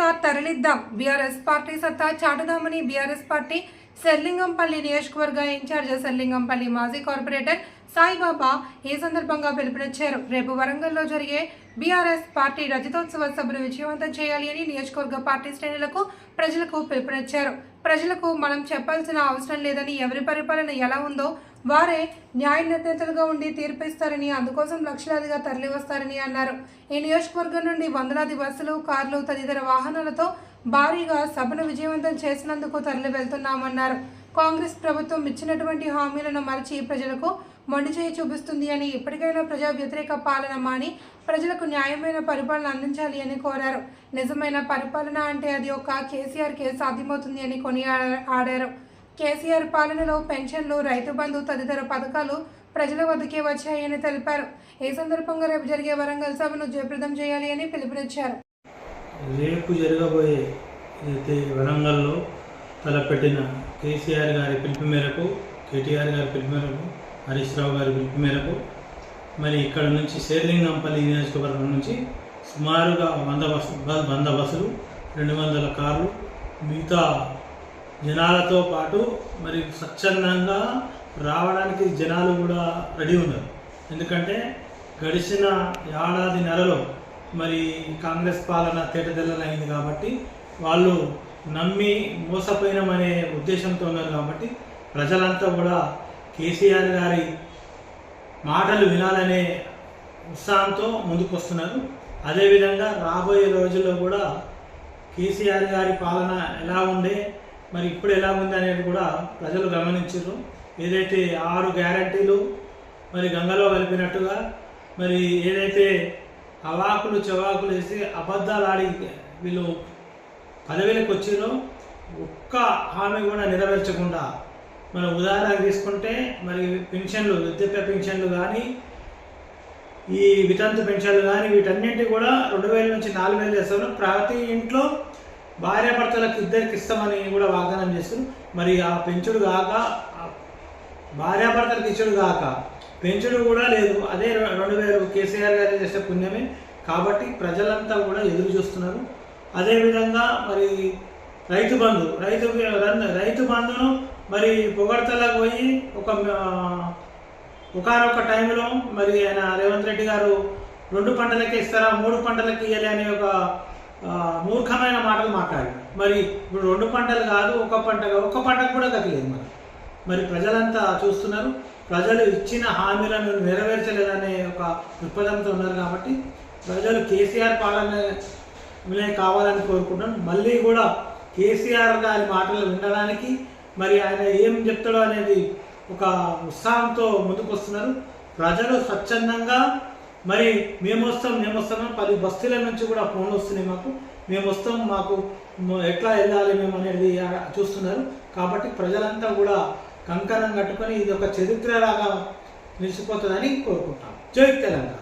భారీగా తరలిద్దాం. BRS party సత్తా చాటుదామని BRS party Serilingampally నియోజకవర్గ ఇన్ఛార్జ్ సెల్లింగంపల్లి మాజీ కార్పొరేటర్ సాయిబాబా ఈ సందర్భంగా పిలుపునిచ్చారు. రేపు వరంగల్లో జరిగే బీఆర్ఎస్ పార్టీ రజతోత్సవ సభను విజయవంతం చేయాలి అని నియోజకవర్గ పార్టీ శ్రేణులకు ప్రజలకు పిలుపునిచ్చారు. ప్రజలకు మనం చెప్పాల్సిన అవసరం లేదని ఎవరి పరిపాలన ఎలా ఉందో వారే న్యాయ నిర్ణేతలుగా ఉండి తీర్పిస్తారని అందుకోసం లక్షలాదిగా తరలివస్తారని అన్నారు. ఈ నియోజకవర్గం నుండి వందలాది బస్సులు కార్లు తదితర వాహనాలతో భారీగా సభను విజయవంతం చేసినందుకు తరలి వెళ్తున్నామన్నారు కాంగ్రెస్ ప్రభుత్వం ఇచ్చినటువంటి హామీలను మరచి ప్రజలకు మొండి చేయి చూపిస్తుంది అని ఇప్పటికైనా ప్రజా వ్యతిరేక పాలన మాని ప్రజలకు న్యాయమైన పరిపాలన అందించాలి అని కోరారు. నిజమైన పరిపాలన అంటే అది ఒక కేసీఆర్ కేసు సాధ్యమవుతుంది అని కొని ఆడారు కేసీఆర్ పాలనలో పెన్షన్లు రైతు బంధు తదితర పథకాలు ప్రజల వద్దకే వచ్చాయని తెలిపారు. ఈ సందర్భంగా రేపు జరిగే వరంగల్ సభను జయప్రదం చేయాలి అని పిలుపునిచ్చారు. రేపు జరగబోయే వరంగల్లో తలపెట్టిన కేసీఆర్ గారి పిలుపు మేరకు కేటీఆర్ గారి పిలుపు మేరకు హరీష్ రావు గారి పిలుపు మేరకు మరి ఇక్కడ నుంచి శేర్లింగంపల్లి నియోజకవర్గం నుంచి సుమారుగా వంద బస్సు వంద బస్సులు రెండు వందల కార్లు మిగతా జనాలతో పాటు మరి స్వచ్ఛందంగా రావడానికి జనాలు కూడా రెడీ ఉన్నారు. ఎందుకంటే గడిచిన ఏడాది నెలలో మరి కాంగ్రెస్ పాలన తేటతెల్లలైంది కాబట్టి వాళ్ళు నమ్మి మోసపోయినామనే ఉద్దేశంతో ఉన్నారు కాబట్టి ప్రజలంతా కూడా కేసీఆర్ గారి మాటలు వినాలనే ఉత్సాహంతో ముందుకు వస్తున్నారు అదేవిధంగా రాబోయే రోజుల్లో కూడా కేసీఆర్ గారి పాలన ఎలా ఉండే మరి ఇప్పుడు ఎలా ఉంది అనేది కూడా ప్రజలు గమనించారు. ఏదైతే ఆరు గ్యారంటీలు మరి గంగలో కలిపినట్టుగా మరి ఏదైతే అవాకులు చవాకులు వేసి అబద్ధాలు ఆడి వీళ్ళు పదవిలోకి వచ్చిరో ఒక్క హామీ కూడా నెరవేర్చకుండా మనం ఉదాహరణ తీసుకుంటే మరి పెన్షన్లు వృద్ధాప్య పెన్షన్లు కానీ ఈ వితంతు పెన్షన్లు కానీ వీటన్నింటి కూడా రెండు వేల నుంచి నాలుగు వేలు చేస్తారు ప్రతి ఇంట్లో భార్యాభర్తలకు ఇద్దరికి ఇస్తామని కూడా వాగ్దానం చేస్తారు మరి ఆ పెంచుడు కాక భార్యాభర్తలకు ఇచ్చుడు కాక పెంచుడు కూడా లేదు. అదే రెండు వేలు కేసీఆర్ గారు చేసే పుణ్యమే. కాబట్టి ప్రజలంతా కూడా ఎదురు చూస్తున్నారు. అదేవిధంగా మరి రైతు బంధు రైతు రైతు బంధును మరి పొగడతలకు పోయి ఒక ఒకనొక టైంలో మరి ఆయన రేవంత్ రెడ్డి గారు రెండు పంటలకి ఇస్తారా మూడు పంటలకి ఇవ్వాలి అనే ఒక మూర్ఖమైన మాటలు మాట్లాడారు. మరి ఇప్పుడు రెండు పంటలు కాదు ఒక పంట ఒక పంటకు కూడా గతలేదు మరి. మరి ప్రజలంతా చూస్తున్నారు ప్రజలు ఇచ్చిన హామీలను నెరవేర్చలేదనే ఒక దృక్పథంతో ఉన్నారు కాబట్టి ప్రజలు కేసీఆర్ పాలన కావాలని కోరుకుంటున్నాను మళ్ళీ కూడా కేసీఆర్ గారి మాటలు వినడానికి మరి ఆయన ఏం చెప్తాడో అనేది ఒక ఉత్సాహంతో ముందుకు వస్తున్నారు ప్రజలు స్వచ్ఛందంగా మరి మేము వస్తాం మేము వస్తామని పది బస్తీల నుంచి కూడా ఫోన్లు వస్తున్నాయి మాకు. మేము వస్తాం మాకు ఎట్లా వెళ్ళాలి మేము అనేది చూస్తున్నారు. కాబట్టి ప్రజలంతా కూడా కంకణం కట్టుకొని ఇది ఒక చరిత్రలాగా నిలిచిపోతుందని కోరుకుంటాం. జై తెలంగాణ.